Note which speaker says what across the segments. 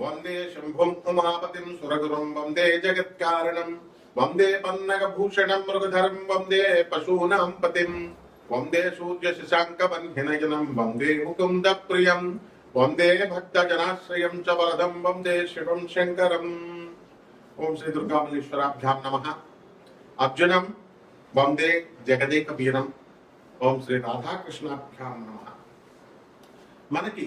Speaker 1: వందే శంభుం ఉమాపతిం సురగురుం వందే జగత్కారణం వందే పన్నగభూషణం మృగధరం వందే పశూనాం పతిం వందే సూర్య శశాంక వన్హినయనం వందే ముకుంద ప్రియం వందే భక్త జనాశ్రయం చ వరదం వందే శివం శంకరం ఓం శ్రీ దుర్గామల్లేశ్వరాభ్యాం నమ అర్జునం వందే జగదేక వీరం ఓం శ్రీ రాధాకృష్ణాభ్యాం నమ మనకి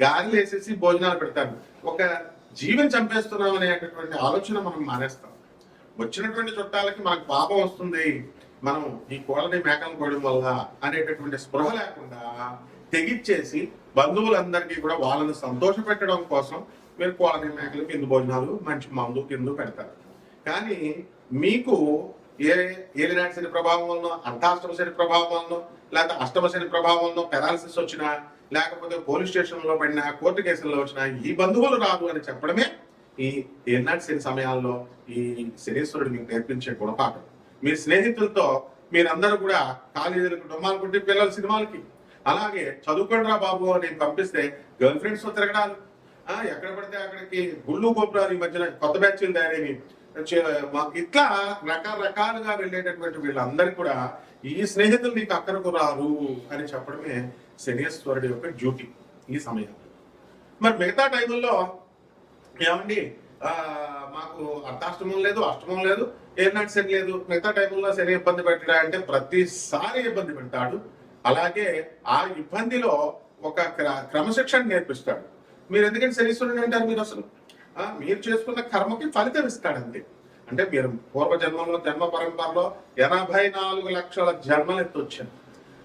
Speaker 1: గాలి వేసేసి భోజనాలు పెడతారు. ఒక జీవం చంపేస్తున్నాం అనేటటువంటి ఆలోచన మనం మానేస్తాం. వచ్చినటువంటి చుట్టాలకి మనకు పాపం వస్తుంది. మనం ఈ కోళ్ళని మేకలను కోయడం వల్ల అనేటటువంటి స్పృహ లేకుండా తెగిచ్చేసి బంధువులందరికీ కూడా వాళ్ళని సంతోష పెట్టడం కోసం మీరు కోళ్ళని మేకలు కింద భోజనాలు మంచి మందు కింద పెడతారు. కానీ మీకు ఏ ఏలినాటి శని ప్రభావం వలన అర్ధాష్టమ శని ప్రభావం వలన లేకపోతే అష్టమ శని ప్రభావం వలన పెరాలసిస్ వచ్చినా లేకపోతే పోలీస్ స్టేషన్లో పడిన పడినా కోర్టు కేసుల్లో వచ్చినా ఈ బంధువులు రాదు అని చెప్పడమే ఈ ఏనాటి శని సమయాల్లో ఈ శనీశ్వరుడు మీకు నేర్పించే గుణపాఠం. మీ స్నేహితులతో మీరందరూ కూడా కాలేజీలకు డొమ్మాలు కొట్టి పిల్లల సినిమాలకి. అలాగే చదువుకోండిరా బాబు అని పంపిస్తే గర్ల్ ఫ్రెండ్స్తో తిరగడాలు ఎక్కడ పడితే అక్కడికి గుళ్ళు గోపురాలు ఈ మధ్యన కొత్త బ్యాచ్లు తయారైనవి ఇట్లా రకరకాలుగా వెళ్ళేటటువంటి వీళ్ళందరికీ కూడా ఈ స్నేహితులు నీకు అక్కడకు రారు అని చెప్పడమే శనీశ్వరుడి యొక్క డ్యూటీ ఈ సమయంలో. మరి మిగతా టైముల్లో ఏమండి? మాకు అర్ధాష్టమం లేదు అష్టమం లేదు ఏనాటి శని లేదు. మిగతా టైంలో శని ఇబ్బంది పెట్టడా అంటే ప్రతిసారి ఇబ్బంది పెడతాడు. అలాగే ఆ ఇబ్బందిలో ఒక క్ర- క్రమశిక్షణ నేర్పిస్తాడు. మీరు ఎందుకంటే శనీశ్వరుడు అంటారు మీరు అసలు? మీరు చేసుకున్న కర్మకి ఫలితం ఇస్తాడు అంతే అంటే మీరు పూర్వజన్మలో జన్మ పరంపరలో ఎనభై నాలుగు లక్షల జన్మలు ఎత్తొచ్చారు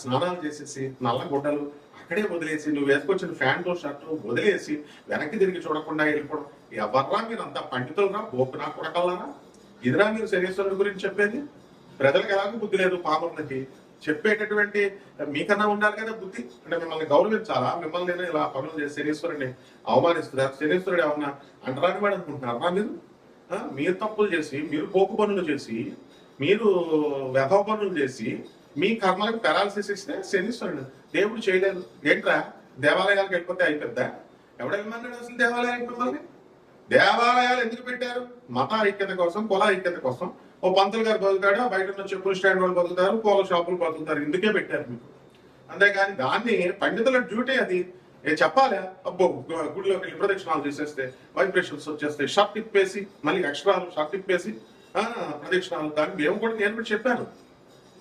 Speaker 1: స్నానాలు చేసేసి నల్ల గుడ్డలు అక్కడే వదిలేసి నువ్వు వేసుకొచ్చిన ప్యాంటు షర్టు వదిలేసి వెనక్కి తిరిగి చూడకుండా వెళ్ళిపోవడం. ఎవర్రా మీరు అంత పండితులరా బోపునా కొడకల్లారా? ఇదిరా మీరు శరీశ్వరుడు గురించి చెప్పేది? ప్రజలకు ఎలాగో బుద్ధి లేదు పాములకి. చెప్పేటటువంటి మీకన్నా ఉండాలి కదా బుద్ధి? అంటే మిమ్మల్ని గౌరవించాలా? మిమ్మల్ని నేను ఇలా పనులు చేసి శనీశ్వరుడిని అవమానిస్తున్నారు శనీశ్వరుడు ఏమన్నా అంటరాని వాడు అనుకుంటున్నారా మీరు? మీరు తప్పులు చేసి మీరు పోకు పనులు చేసి మీరు వ్యభవ పనులు చేసి మీ కర్మలకు పెరాలసిస్ ఇస్తే శనీశ్వరుడు. దేవుడు చేయలేదు. ఏంట్రా? దేవాలయాలకు వెళ్ళిపోతే అయిపోద్దా? ఎవడేమన్నాడు అసలు దేవాలయానికి మిమ్మల్ని? దేవాలయాలు ఎందుకు పెట్టారు? మత ఐక్యత కోసం కుల ఐక్యత కోసం. ఓ పంతులు గారు బతుకుతాడు బయట ఉన్న చెప్పులు స్టాండ్ వాళ్ళు బతుకుతారు పూల షాపులు బతుకుతారు. ఇందుకే పెట్టారు మీకు. అంతేగాని దాన్ని పండితుల డ్యూటీ అది. చెప్పాలి? అబ్బో గుడిలోకి వెళ్ళి ప్రదక్షిణాలు చేసేస్తే వైబ్రేషన్స్ వచ్చేస్తే షర్ట్ తిప్పేసి మళ్ళీ ఎక్స్ట్రా షర్ట్ తిప్పేసి ఆ, ప్రదక్షిణాలు. దాన్ని మేము కూడా నేను కూడా చెప్పాను.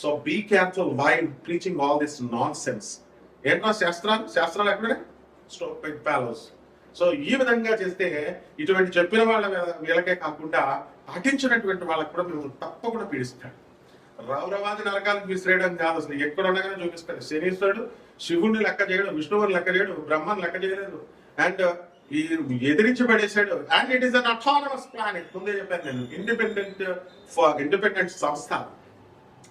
Speaker 1: so be careful why preaching all this nonsense శాస్త్రాలు? శాస్త్రాలు ఎక్కడే స్టోపెడ్ ప్యాలోస్ సో ఈ విధంగా చేస్తే ఇటువంటి చెప్పిన వాళ్ళ వీళ్ళకే కాకుండా పాటించినటువంటి వాళ్ళకి కూడా మేము తప్పకుండా పీడిస్తాడు రౌరవాది నరకాలకు విసిరేయడం కాదు అసలు. ఎక్కడ ఉండగానే చూపిస్తాడు. శనీశ్వరుడు శివుణ్ణి లెక్క చేయడు విష్ణువుని లెక్క చేయడు బ్రహ్మని లెక్క చేయలేదు. అండ్ ఈ ఎదిరించి పడేశాడు and it is an autonomous planet ముందే చెప్పాను నేను. ఇండిపెండెంట్ ఇండిపెండెంట్ సంస్థ.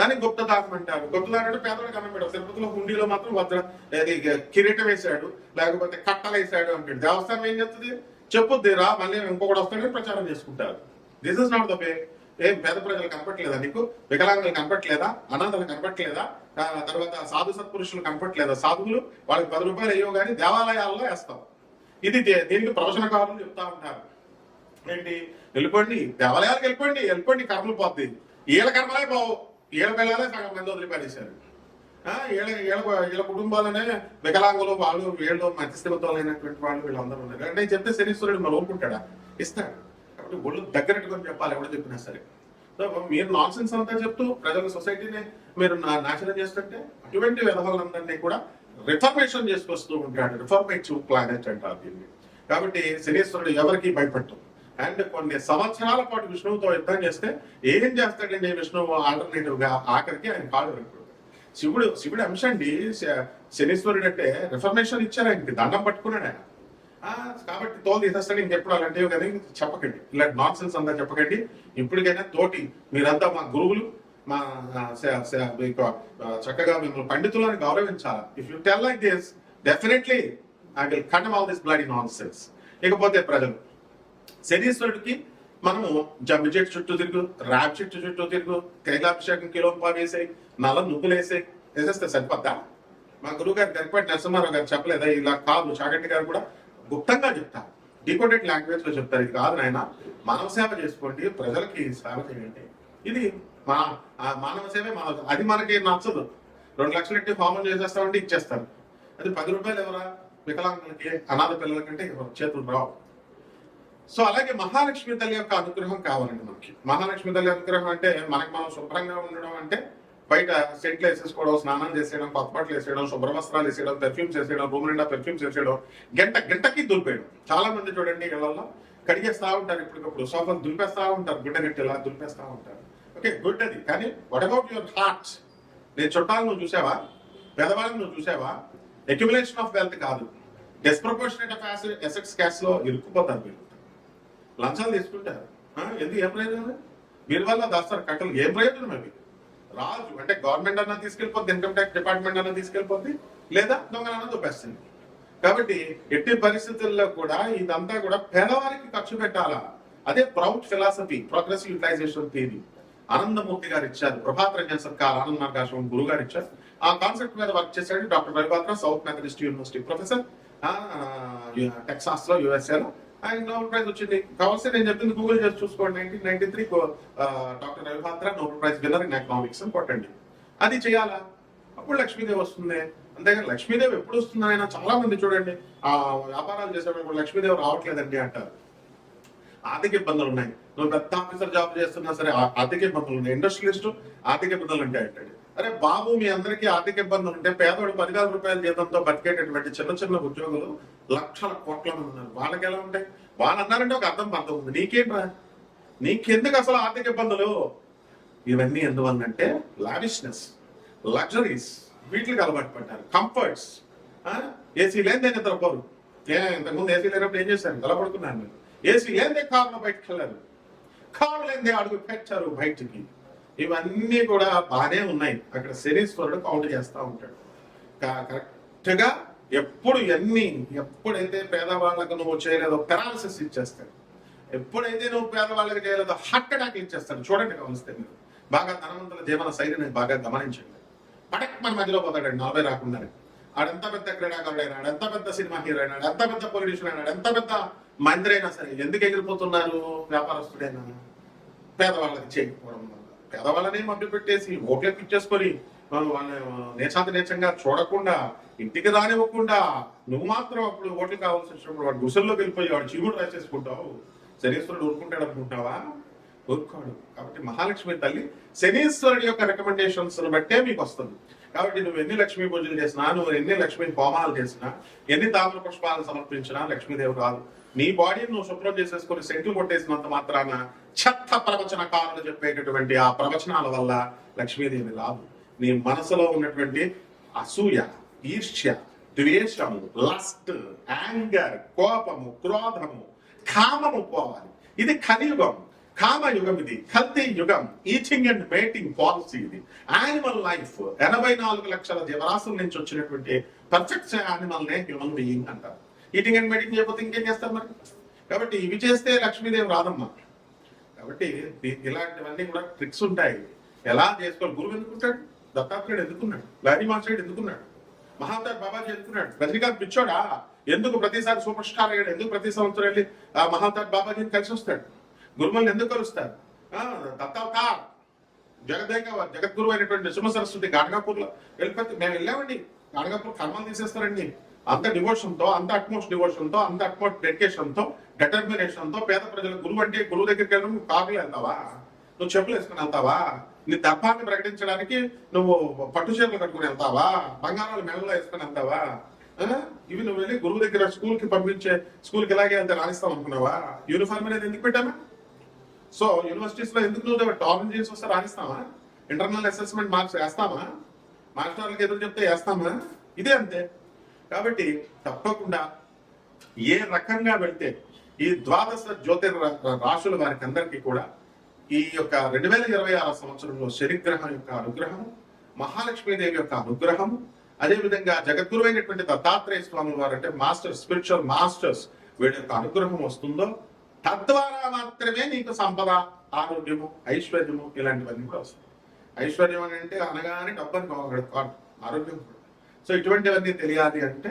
Speaker 1: దానికి గుప్త దానం అంటారు. గుప్త దానం అంటే పేదవాడికి అన్నం పెట్టారు తిరుపతిలో హుండీలో మాత్రం వజ్ర అది కిరీటం వేశాడు లేకపోతే కట్టలు వేసాడు అంటాడు. దేవస్థానం ఏం చేస్తుంది చెప్పుద్ది రా మళ్ళీ ఇంకొకటి వస్తాడని ప్రచారం చేసుకుంటారు. This is not the way ఏం పేద ప్రజలు కనపట్లేదా నీకు? వికలాంగులు కనపట్లేదా అనాథలు కనపట్లేదా తర్వాత సాధు సత్పురుషులు కనపట్లేదా సాధువులు వాళ్ళకి పది రూపాయలు అయ్యో కానీ దేవాలయాల్లో వేస్తాం ఇది దే- దీనికి ప్రవచనకారులు చెప్తా ఉంటారు. ఏంటి? వెళ్ళిపోండి. దేవాలయాలకు వెళ్ళిపోండి. వెళ్ళిపోండి. కర్మలు పోద్ది. వీళ్ళ కర్మలే పోవు. ఏడు పిల్లలే సగం మంది వదిలిపారేశారు వీళ్ళ ఈళ్ళ ఈళ్ళ కుటుంబాలనే వికలాంగులు వాళ్ళు వీళ్ళు మధ్యస్థితులైనటువంటి వాళ్ళు వీళ్ళందరూ ఉన్నారు. అంటే చెప్తే శనీశ్వరుడు మనం ఒప్పుకుంటాడా? ఇస్తాడు. కాబట్టి ఒళ్ళు దగ్గరట్టుకొని చెప్పాలి ఎవడు చెప్పినా సరే. సో మీరు నాన్ సెన్స్ అంతా చెప్తూ ప్రజల సొసైటీని మీరు నా- నాశనం చేస్తుంటే అటువంటి విధవలందరినీ కూడా రిఫర్మేషన్ చేసుకొస్తూ ఉంటాడు. రిఫర్మేటివ్ ప్లానెట్ అంటారు దీన్ని. కాబట్టి శనీశ్వరుడు ఎవరికి భయపడటం అండ్ కొన్ని సంవత్సరాల పాటు విష్ణువుతో యుద్ధం చేస్తే ఏం చేస్తాడండి విష్ణువు ఆల్టర్నేటివ్గా ఆఖరికి ఆయన కాడు విరగొడతాడు. శివుడు శివుడు అంశ అండి శ- శనీశ్వరుడు అంటే రిఫర్మేషన్ ఇచ్చారు ఆయనకి దండం పట్టుకున్నాడు ఆయన. కాబట్టి తోలు తీసేస్తాడు ఇంకెప్పుడు అలాంటివి కదా చెప్పకండి. ఇలాంటి నాన్ సెన్స్ అంతా చెప్పకండి. ఇప్పటికైనా తోటి మీరంతా మా గురువులు మా చక్కగా మిమ్మల్ని పండితులను గౌరవించాలి. If you tell like this definitely I will cut all this bloody nonsense ఇకపోతే ప్రజలు శనీశ్వరుడికి మనము జమ్మి చెట్టు చుట్టూ తిరుగు ర్యాబ్ చెట్టు చుట్టూ తిరుగు కైలాభిషేకం కిలో వేసే నల్ల నువ్వులేసే వేసేస్తే సరిపోద్దా? మా గురువు గారు గరిపాటి నరసింహారావు గారు చెప్పలేదా? ఇలా కాదు చాగంటి గారు కూడా గుప్తంగా చెప్తారు. డికోటెడ్ లాంగ్వేజ్లో చెప్తారు. ఇది కాదు నాయన మానవ సేవ చేసుకోండి ప్రజలకి సేవ చేయండి. ఇది మా మానవ సేవే మానవ అది మనకి నచ్చదు. రెండు లక్షలు ఎట్టి ఫార్మల్ చేసేస్తామంటే ఇచ్చేస్తారు. అది పది రూపాయలు ఎవరా? వికలాంగులకి అనాథ పిల్లలకంటే కంటే చేతులు రావు. సో అలాగే మహాలక్ష్మి తల్లి యొక్క అనుగ్రహం కావాలండి మనకి. మహాలక్ష్మి తల్లి అనుగ్రహం అంటే మనకి మనం శుభ్రంగా ఉండడం అంటే బయట సెంట్లు వేసేసుకోవడం స్నానం చేసేయడం కొత్త బట్టలు వేసేయడం శుభ్ర వస్త్రాలు వేసేయడం పెర్ఫ్యూమ్స్ వేసేయడం రూమ్ నిండా పెర్ఫ్యూమ్స్ వేసేయడం గంట గంటకి దులిపేయడం. చాలా మంది చూడండి ఇళ్ళలో కడిగేస్తా ఉంటారు ఇప్పటికప్పుడు. సోఫాలు దులిపేస్తా ఉంటారు గుడ్డ గట్టిలా దులిపేస్తా ఉంటారు. ఓకే గుడ్ అది. కానీ వాట్ అబౌట్ యువర్ హార్ట్ నేను చుట్టాలు నువ్వు చూసావా? పెదవాళ్ళని నువ్వు చూసావా? అక్యుములేషన్ ఆఫ్ వెల్త్ కాదు. డెస్ప్రపోర్షనేట్ ఆఫ్ ఎసెట్స్ క్యాష్లో ఇరుక్కుపోతారు మీరు. లంచాలు తీసుకుంటారు. ఎందుకు ఏం ప్రయోజనం మీరు వల్ల దాస్తారు కట్టలు ఏం ప్రయోజనం అవి రాజు అంటే గవర్నమెంట్ అన్నా తీసుకెళ్ళిపోద్ది ఇన్కమ్ ట్యాక్స్ డిపార్ట్మెంట్ అన్నా తీసుకెళ్ళిపోద్ది లేదా దొంగలన్నా దొబ్బేస్తుంది. కాబట్టి ఎట్టి పరిస్థితుల్లో కూడా ఇదంతా కూడా పేదవారికి ఖర్చు పెట్టాలా? అదే PROUT philosophy progressive utilization theory Anandamurti garu ఇచ్చారు ప్రభాత్ రంజన్ సర్కార్ ఆనంద్ మార్గాశ్రమం గురువు గారు ఇచ్చారు. ఆ కాన్సెప్ట్ మీద వర్క్ చేశాడు doctor Ravi Batra South Methodist University professor టెక్సాస్లో USA లో. ఆయన నోబెల్ ప్రైజ్ వచ్చింది. కావాల్సి నేను చెప్పింది గూగుల్ చేసి చూసుకోండి. Nineteen ninety three doctor Ravi Batra Nobel prize winner in economics అని కొట్టండి అది చేయాలా? అప్పుడు లక్ష్మీదేవి వస్తుంది. అంతేగాని లక్ష్మీదేవి ఎప్పుడు వస్తుంది ఆయన చాలా మంది చూడండి. ఆ వ్యాపారాలు చేసేటప్పుడు లక్ష్మీదేవి రావట్లేదండి అంటారు. ఆర్థిక ఇబ్బందులు ఉన్నాయి. నువ్వు పెద్ద ఆఫీసర్ జాబ్ చేస్తున్నా సరే ఆర్థిక ఇబ్బందులు ఉన్నాయి. ఇండస్ట్రియలిస్ట్ ఆర్థిక ఇబ్బందులు ఉంటాయి అంటాడు. అరే బాబు మీ అందరికీ ఆర్థిక ఇబ్బందులు ఉంటే పేదవాడు పదివేల రూపాయల జీతంతో బతికేటటువంటి చిన్న చిన్న ఉద్యోగులు లక్షల కోట్ల మంది ఉన్నారు. వాళ్ళకి ఎలా ఉంటాయి? వాళ్ళు అన్నారంటే ఒక అర్థం పర్థం ఉంది. నీకేంట్రా? నీకెందుకు అసలు ఆర్థిక ఇబ్బందులు? ఇవన్నీ ఎందువల్లంటే లావిష్నెస్ లగ్జరీస్ వీటికి అలవాటు పడ్డారు. కంఫర్ట్స్ ఏసీ లేనిదే నిద్రపోరు ఏ ఇంతకుముందు ఏసీ లేనప్పుడు ఏం చేశారు నిలబడుకున్నాను నేను. ఏసీ లేనిదే కారులో బయటకు వెళ్ళారు కారు లేనిదే అడుగు పెట్టారు బయటికి. ఇవన్నీ కూడా బాగానే ఉన్నాయి. అక్కడ శనీశ్వరుడు కౌంట్ చేస్తూ ఉంటాడు. కరెక్ట్గా ఎప్పుడు ఎన్ని ఎప్పుడైతే పేదవాళ్ళకు నువ్వు చేయలేదో పెరాలసిస్ ఇచ్చేస్తాడు. ఎప్పుడైతే నువ్వు పేదవాళ్ళకి చేయలేదో హార్ట్ అటాక్ ఇచ్చేస్తాడు. చూడండి గమనిస్తే మీరు. బాగా ధనవంతుల జీవన శైలిని బాగా గమనించండి. పటక్ మన మధ్యలో పోతాడు నలభై రాకుండా ఆడెంత పెద్ద క్రీడాకారుడు అయినాడు ఎంత పెద్ద సినిమా హీరో అయినాడు ఎంత పెద్ద పొలిటీషియన్ అయినాడు ఎంత పెద్ద మంత్రి అయినా సరే ఎందుకు ఎగిరిపోతున్నారు వ్యాపారస్తుడైనా? పేదవాళ్ళకి చేయకపోవడం వల్ల. పేదవాళ్ళనే మభ్యపెట్టేసి ఓకే ఓట్లకు ఇచ్చేసుకొని వాళ్ళు వాళ్ళని నేచాంత నేచంగా చూడకుండా ఇంటికి రానివ్వకుండా నువ్వు మాత్రం అప్పుడు ఓట్లు కావాల్సి వచ్చినప్పుడు వాడు గుసల్లో వెళ్ళిపోయి వాడు చీముడు రాసేసుకుంటావు. శనీశ్వరుడు ఊరుకుంటాడు అనుకుంటావా ఊరుకోడు. కాబట్టి మహాలక్ష్మి తల్లి శనీశ్వరుడి యొక్క రికమెండేషన్స్ బట్టే మీకు వస్తుంది. కాబట్టి నువ్వు ఎన్ని లక్ష్మీ పూజలు చేసినా నువ్వు ఎన్ని లక్ష్మీ హోమాలు చేసినా ఎన్ని తామర పుష్పాలు సమర్పించినా లక్ష్మీదేవి రాదు. నీ బాడీని నువ్వు శుభ్రం చేసేసుకొని సెంట్లు కొట్టేసినంత మాత్రాన చెత్త ప్రవచనకారులు చెప్పేటటువంటి ఆ ప్రవచనాల వల్ల లక్ష్మీదేవి రాదు. నీ మనసులో ఉన్నటువంటి అసూయ ఈర్ష్య ద్వేషము లస్ట్ యాంగర్ కోపము క్రోధము కామము పోవాలి. ఇది కలియుగం. కామ యుగం ఇది. కల్తీ యుగం. ఈచింగ్ అండ్ మేటింగ్ పాలసీ ఇది. యానిమల్ లైఫ్ ఎనభై నాలుగు లక్షల జీవరాశుల నుంచి వచ్చినటువంటి పర్ఫెక్ట్ యానిమల్ నే హ్యూమన్ బీయింగ్ అంటారు. ఈటింగ్ అండ్ మేటింగ్ చేయకపోతే ఇంకేం చేస్తారు మరి? కాబట్టి ఇవి చేస్తే లక్ష్మీదేవి రాదమ్మా. కాబట్టి ఇలాంటివన్నీ కూడా ట్రిక్స్ ఉంటాయి. ఎలా చేసుకోవాలి? గురువు ఎందుకుంటాడు దత్తాత్రేయుడు ఎందుకున్నాడు? లారీ మాస్టర్డు ఎందుకున్నాడు? మహాంతర్ బాబాజీ ఎందుకున్నాడు? రజనీకాంత్ పిచ్చోడా? ఎందుకు ప్రతిసారి సూపర్ స్టార్ అయ్యాడు? ఎందుకు ప్రతి సంవత్సరం వెళ్ళి ఆ బాబాజీని కలిసి వస్తాడు? గురుమల్ని ఎందుకు కలుస్తారు ఆ, దత్తావతార్. జగదేక జగద్గురు అయినటువంటి నృసింహ సరస్వతి గాణగాపూర్లో వెళ్ళిపోతే మేము వెళ్ళామండి. గాణగాపూర్ కర్మలు తీసేస్తారండి. అంత డివోషన్తో అంత అట్మోస్ట్ డివోషన్తో అంత అట్మోస్ట్ డెడికేషన్తో డెటర్మినేషన్తో పేద ప్రజల గురువు అంటే గురువు దగ్గరికి వెళ్ళడం నువ్వు కార్లు వెళ్తావా? నువ్వు చెప్పులు వేసుకుని వెళ్తావా? నీ దర్భాన్ని ప్రకటించడానికి నువ్వు పట్టు చీరలు కట్టుకుని వెళ్తావా? బంగారాలు మెడలో వేసుకుని వెళ్తావా? ఇవి నువ్వు వెళ్ళి గురువు దగ్గర స్కూల్కి పంపించే స్కూల్కి ఇలాగే వెళ్తే రాణిస్తావు అనుకున్నావా? యూనిఫామ్ అనేది ఎందుకు పెట్టామా? సో యూనివర్సిటీస్లో ఎందుకు నువ్వు టాప్ చేసి వస్తే రాణిస్తావా? ఇంటర్నల్ అసెస్మెంట్ మార్క్స్ వేస్తామా? మాస్టర్లకు ఎదురు చెప్తే వేస్తామా? ఇదే అంతే. కాబట్టి తప్పకుండా ఏ రకంగా వెళ్తే ఈ ద్వాదశ జ్యోతిర్ రాశుల వారికి అందరికీ కూడా ఈ యొక్క రెండు వేల ఇరవై ఆరు సంవత్సరంలో శనిగ్రహం యొక్క అనుగ్రహం మహాలక్ష్మీదేవి యొక్క అనుగ్రహం అదేవిధంగా జగద్గురువైనటువంటి దత్తాత్రేయ స్వామి వారు అంటే మాస్టర్ స్పిరిచువల్ మాస్టర్స్ వీడి యొక్క అనుగ్రహం వస్తుందో తద్వారా మాత్రమే నీకు సంపద ఆరోగ్యము ఐశ్వర్యము ఇలాంటివన్నీ కూడా వస్తాయి. ఐశ్వర్యం అని అంటే అనగానే డబ్బని అని ఆరోగ్యం కూడా. సో ఇటువంటివన్నీ తెలియాలి అంటే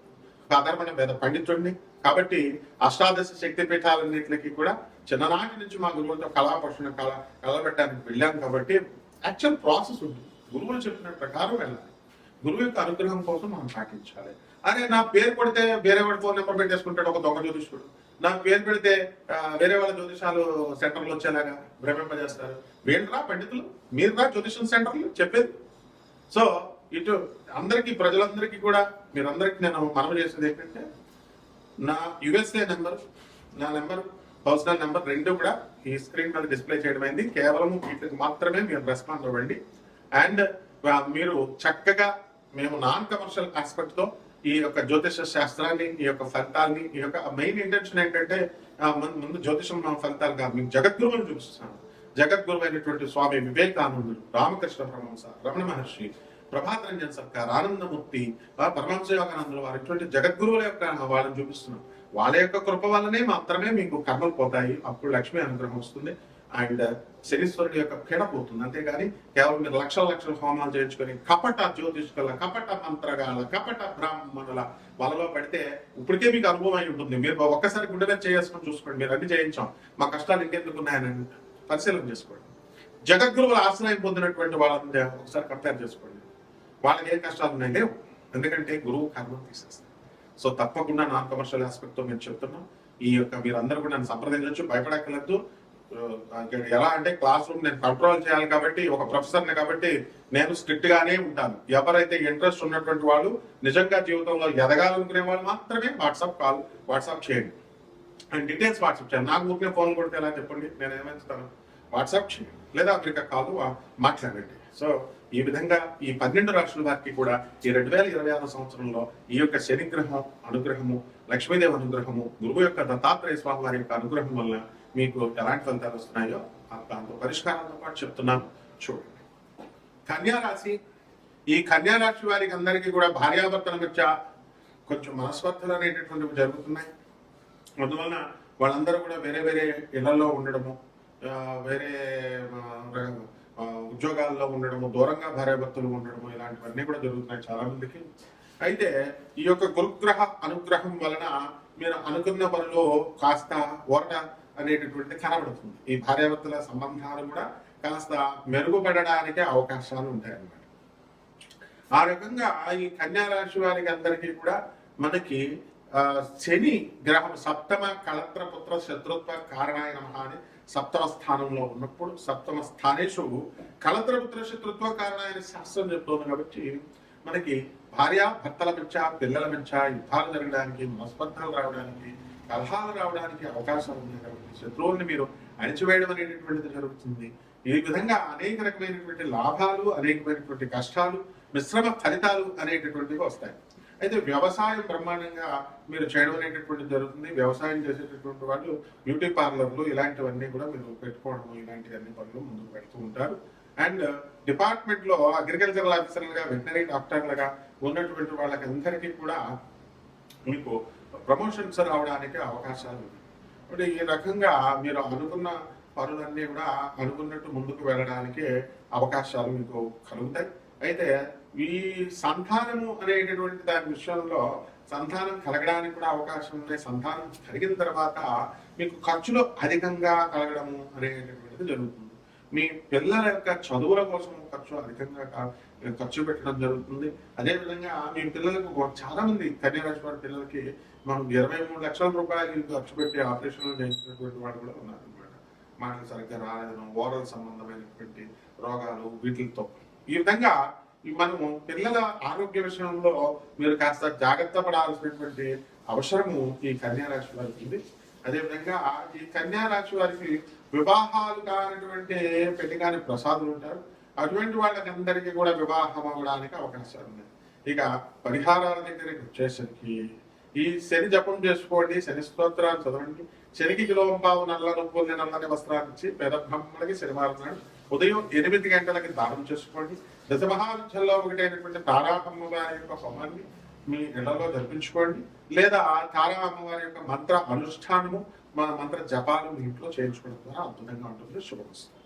Speaker 1: సాధారణమైన వేద పండితుడిని. కాబట్టి అష్టాదశ శక్తి పీఠాలన్నింటికి కూడా చిన్ననాటి నుంచి మా గురువులతో కళా కళ కలబెట్టడానికి వెళ్ళాం కాబట్టి యాక్చువల్ ప్రాసెస్ ఉంది. గురువులు చెప్పిన ప్రకారం వెళ్ళాలి. గురువు యొక్క అనుగ్రహం కోసం మనం పాటించాలి. అరే నా పేరు కొడితే వేరే వాడి ఫోన్ నెంబర్ పెట్టేసుకుంటాడు ఒక దొంగ జ్యోతిష్కుడు. నా పేరు పెడితే వేరే వాళ్ళ జ్యోతిషాలు సెంటర్లు వచ్చేలాగా భ్రమింపజేస్తారు. వీళ్ళరా పండితులు? మీరురా జ్యోతిషం సెంటర్లు? చెప్పేది. సో ఇటు అందరికీ ప్రజలందరికీ కూడా మీరందరికీ నేను మనవి చేసేది ఏంటంటే నా యుఎస్ఏ నెంబర్ నా నెంబర్ పర్సనల్ నెంబర్ రెండు కూడా ఈ స్క్రీన్ మీద డిస్ప్లే చేయడం అయింది. కేవలం వీటికి మాత్రమే మీరు రెస్పాండ్ అవ్వండి. అండ్ మీరు చక్కగా మేము నాన్ కమర్షియల్ ఆస్పెక్ట్తో ఈ యొక్క జ్యోతిష శాస్త్రాన్ని ఈ యొక్క ఫలితాన్ని ఈ యొక్క మెయిన్ ఇంటెన్షన్ ఏంటంటే ముందు- జ్యోతిషం ఫలితాలు కాదు మేము జగద్గురువుని చూపిస్తున్నాను జగద్గురు అయినటువంటి స్వామి వివేకానందుడు రామకృష్ణ పరమహంస రమణ మహర్షి ప్రభాత రంజన్ సర్కార్ ఆనందమూర్తి పరమహంస యోగానందులు వారు ఇటువంటి జగద్గురువుల యొక్క వాళ్ళని చూపిస్తున్నాం. వాళ్ళ యొక్క కృప వల్లనే మాత్రమే మీకు కర్మలు పోతాయి. అప్పుడు లక్ష్మీ అనుగ్రహం వస్తుంది. అండ్ శనీశ్వరుడు యొక్క పీడ పోతుంది. అంతేగాని కేవలం మీరు లక్షల లక్షల హోమాలు చేయించుకొని కపట జ్యోతిష్కుల కపట మంత్రగాల కపట బ్రాహ్మణుల వలలో పడితే ఇప్పటికే మీకు అనుభవం అయి ఉంటుంది. మీరు ఒక్కసారి గుండె మీద చేసుకొని చూసుకోండి. మీరు అన్ని చేయించాం. మా కష్టాలు ఇంకెందుకు ఉన్నాయని పరిశీలన చేసుకోండి. జగద్గురువుల ఆశ్రయం పొందినటువంటి వాళ్ళని ఒకసారి కంపేర్ చేసుకోండి. వాళ్ళకి ఏ కష్టాలు ఉన్నాయి లేవు ఎందుకంటే గురువు కర్మ తీసేస్తారు సో తప్పకుండా నాన్ కమర్షియల్ ఆస్పెక్ట్తో మేము చెప్తున్నాం. ఈ యొక్క మీరందరూ కూడా నన్ను సంప్రదించవచ్చు భయపడక్కర్లేదు. ఎలా అంటే క్లాస్ రూమ్ నేను కంట్రోల్ చేయాలి కాబట్టి ఒక ప్రొఫెసర్ని కాబట్టి నేను స్ట్రిక్ట్ గానే ఉంటాను. ఎవరైతే ఇంట్రెస్ట్ ఉన్నటువంటి వాళ్ళు నిజంగా జీవితంలో ఎదగాలనుకునే వాళ్ళు మాత్రమే వాట్సాప్ కాల్ వాట్సాప్ చేయండి. అండ్ డీటెయిల్స్ వాట్సాప్ చేయండి. నాకు ఊరికే ఫోన్ కొడితే ఎలా చెప్పండి? నేను ఏమంటాను వాట్సాప్ చేయండి. లేదా అమెరికా కాల్ మాట్లాడండి. సో ఈ విధంగా ఈ పన్నెండు రాష్ట్రాల వారికి కూడా ఈ రెండు వేల ఇరవై ఆరు సంవత్సరంలో ఈ యొక్క శనిగ్రహం అనుగ్రహము లక్ష్మీదేవి అనుగ్రహము గురువు యొక్క దత్తాత్రేయ స్వామి వారి యొక్క అనుగ్రహం వల్ల మీకు ఎలాంటి ఫలితాలు వస్తున్నాయో దాంతో పరిష్కారాలతో పాటు చెప్తున్నాను. చూడండి. కన్యారాశి ఈ కన్యారాశి వారికి అందరికీ కూడా భార్యాభర్తల మధ్య కొంచెం మనస్పర్ధలు అనేటటువంటివి జరుగుతున్నాయి. అందువలన వాళ్ళందరూ కూడా వేరే వేరే ఇళ్ళలో ఉండడము వేరే ఉద్యోగాల్లో ఉండడము దూరంగా భార్యాభర్తలు ఉండడము ఇలాంటివన్నీ కూడా జరుగుతున్నాయి చాలా మందికి. అయితే ఈ యొక్క గురుగ్రహ అనుగ్రహం వలన మీరు అనుకున్న పనిలో కాస్త ఓరట అనేటటువంటిది కనబడుతుంది. ఈ భార్యాభర్తల సంబంధాలు కూడా కాస్త మెరుగుపడడానికి అవకాశాలు ఉంటాయన్నమాట. ఆ రకంగా ఈ కన్యా రాశి వారికి అందరికీ కూడా మనకి శని గ్రహం సప్తమ కళత్రపుత్ర శత్రుత్వ కారణాయ నమః అని సప్తమ స్థానంలో ఉన్నప్పుడు సప్తమ స్థానేషు కళత్ర శత్రుత్వ కారణాయ శాస్త్రం చెప్తోంది కాబట్టి మనకి భార్య భర్తల మధ్య పిల్లల మధ్య యుద్ధాలు జరగడానికి మనస్పర్ధలు రావడానికి కలహాలు రావడానికి అవకాశం ఉంది కాబట్టి శత్రువుల్ని మీరు అణిచివేయడం అనేటటువంటిది జరుగుతుంది. ఈ విధంగా అనేక రకమైనటువంటి లాభాలు అనేకమైనటువంటి కష్టాలు మిశ్రమ ఫలితాలు అనేటటువంటివి వస్తాయి. అయితే వ్యవసాయం బ్రహ్మాండంగా మీరు చేయడం అనేటటువంటి జరుగుతుంది. వ్యవసాయం చేసేటటువంటి వాళ్ళు బ్యూటీ పార్లర్లు ఇలాంటివన్నీ కూడా మీరు పెట్టుకోవడం ఇలాంటివన్నీ పనులు ముందుకు పెడుతూ ఉంటారు. అండ్ డిపార్ట్మెంట్లో అగ్రికల్చరల్ ఆఫీసర్లుగా వెటనరీ డాక్టర్లుగా ఉన్నటువంటి వాళ్ళకి అందరికీ కూడా మీకు ప్రమోషన్స్ రావడానికి అవకాశాలు ఉన్నాయి. ఇప్పుడు ఈ రకంగా మీరు అనుకున్న పనులన్నీ కూడా అనుకున్నట్టు ముందుకు వెళ్ళడానికి అవకాశాలు మీకు కలుగుతాయి. అయితే ఈ సంతానము అనేటటువంటి దాని విషయంలో సంతానం కలగడానికి కూడా అవకాశం ఉన్నాయి సంతానం కలిగిన తర్వాత మీకు ఖర్చులు అధికంగా కలగడము అనేటటువంటిది జరుగుతుంది. మీ పిల్లల యొక్క చదువుల కోసం ఖర్చు అధికంగా ఖర్చు పెట్టడం జరుగుతుంది. అదేవిధంగా మీ పిల్లలకు చాలా మంది కన్యారాశి వారి పిల్లలకి మనం ఇరవై మూడు లక్షల రూపాయలు ఖర్చు పెట్టి ఆపరేషన్లు చేసినటువంటి వాడు కూడా ఉన్నారనమాట మాటలు సరిగ్గా రాలేదను ఓరల్ సంబంధమైనటువంటి రోగాలు వీటితో. ఈ విధంగా మనము పిల్లల ఆరోగ్య విషయంలో మీరు కాస్త జాగ్రత్త పడాల్సినటువంటి అవసరము ఈ కన్యా రాశి వారికి ఉంది. అదేవిధంగా ఈ కన్యా రాశి వారికి వివాహాలు కానటువంటి పెళ్ళి కాని ప్రసాదులు ఉంటారు. అటువంటి వాళ్ళకందరికీ కూడా వివాహం అవ్వడానికి అవకాశాలు ఉన్నాయి. ఇక పరిహారాల దగ్గరికి వచ్చేసరికి ఈ శని జపం చేసుకోండి శని స్తోత్రాలు చదవండి. శనికి కిలోంబావు నల్ల నువ్వుల్ని నల్లని వస్త్రాన్ని ఇచ్చి పేద బ్రాహ్మణులకి శనివారం ఉదయం ఎనిమిది గంటలకి దానం చేసుకోండి. దశమహావిద్యల్లో ఒకటైనటువంటి తారా అమ్మవారి యొక్క హోమాన్ని మీ ఇళ్ళలో జరిపించుకోండి. లేదా తారా అమ్మవారి యొక్క మంత్ర అనుష్ఠానము మన మంత్ర జపాలు మీ ఇంట్లో చేయించుకోవడం ద్వారా అద్భుతంగా ఉంటుంది. శుభమస్తుంది